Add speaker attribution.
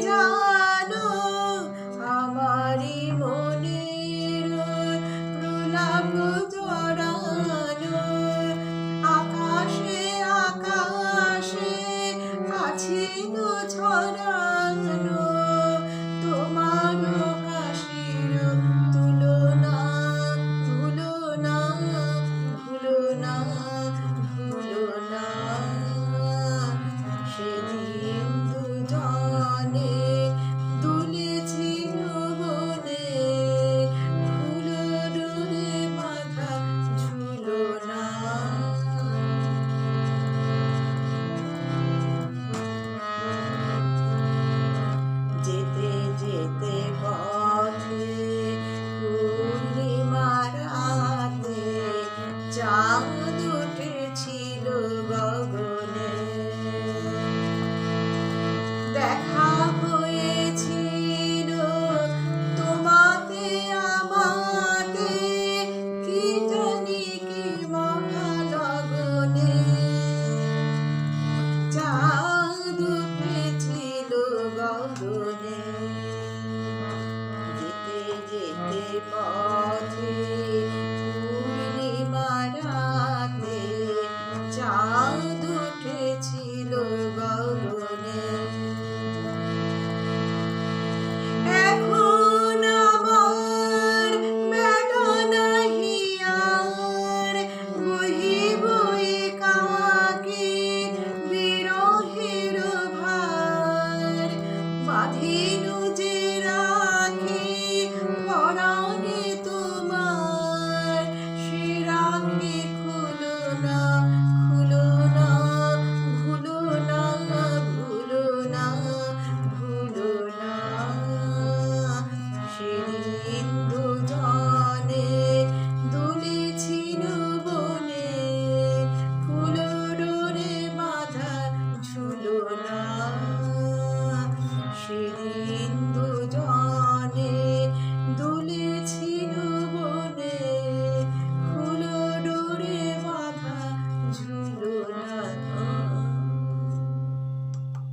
Speaker 1: জানো? আমারি আকাশে আকাশে কাছে ছড়ানো। চাঁদ উঠেছিল।